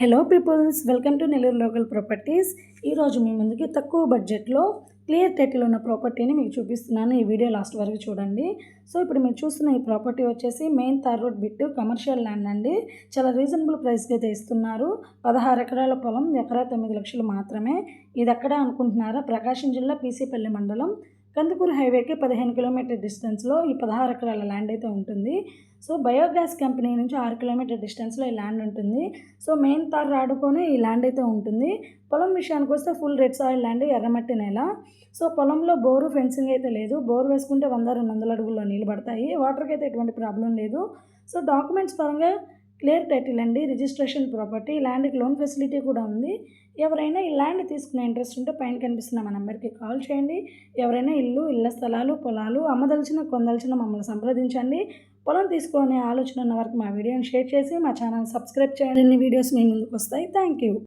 Hello peoples welcome to Nellore local properties ఈరోజు మీ ముందుకి తక్కువ బడ్జెట్లో క్లియర్ టైటిల్ ఉన్న ప్రాపర్టీని మీకు చూపిస్తున్నాను. ఈ వీడియో లాస్ట్ వరకు చూడండి. సో ఇప్పుడు మీరు చూస్తున్న ఈ ప్రాపర్టీ వచ్చేసి main tar road bit commercial land అండి. చాలా రీజనబుల్ ప్రైస్కి అయితే ఇస్తున్నారు. పదహారు ఎకరాల పొలం ఎకరా తొమ్మిది లక్షలు మాత్రమే. ఇది ఎక్కడ అనుకుంటున్నారా? ప్రకాశం జిల్లా పీసీపల్లి మండలం. కందుకూరు హైవేకి పదిహేను కిలోమీటర్ డిస్టెన్స్లో ఈ పదహారు ఎకరాల ల్యాండ్ అయితే ఉంటుంది. సో బయోగ్యాస్ కంపెనీ నుంచి ఆరు కిలోమీటర్ డిస్టెన్స్లో ఈ ల్యాండ్ ఉంటుంది. సో మెయిన్ తార్ రాడుకొని ఈ ల్యాండ్ అయితే ఉంటుంది. పొలం విషయానికి వస్తే ఫుల్ రెడ్ సాయిల్ ల్యాండ్ ఎర్రమట్టి నేల. సో పొలంలో బోరు ఫెన్సింగ్ అయితే లేదు. బోర్ వేసుకుంటే వంద రెండు వందల అడుగుల్లో నీళ్ళు పడతాయి. వాటర్కి అయితే ఎటువంటి ప్రాబ్లం లేదు. సో డాక్యుమెంట్స్ పరంగా క్లియర్ టైటిల్ అండి రిజిస్ట్రేషన్ ప్రాపర్టీ ల్యాండ్కి లోన్ ఫెసిలిటీ కూడా ఉంది. ఎవరైనా ఈ ల్యాండ్ తీసుకునే ఇంట్రెస్ట్ ఉంటే పైన కనిపిస్తున్న మా నెంబర్కి కాల్ చేయండి. ఎవరైనా ఇల్లు ఇళ్ళ స్థలాలు పొలాలు అమ్మదలిచిన కొందలిచిన మమ్మల్ని సంప్రదించండి. పొలం తీసుకునే ఆలోచన ఉన్న వరకు మా వీడియోని షేర్ చేసి మా ఛానల్ సబ్స్క్రైబ్ చేయండి. వీడియోస్ మీ ముందుకు వస్తాయి. Thank you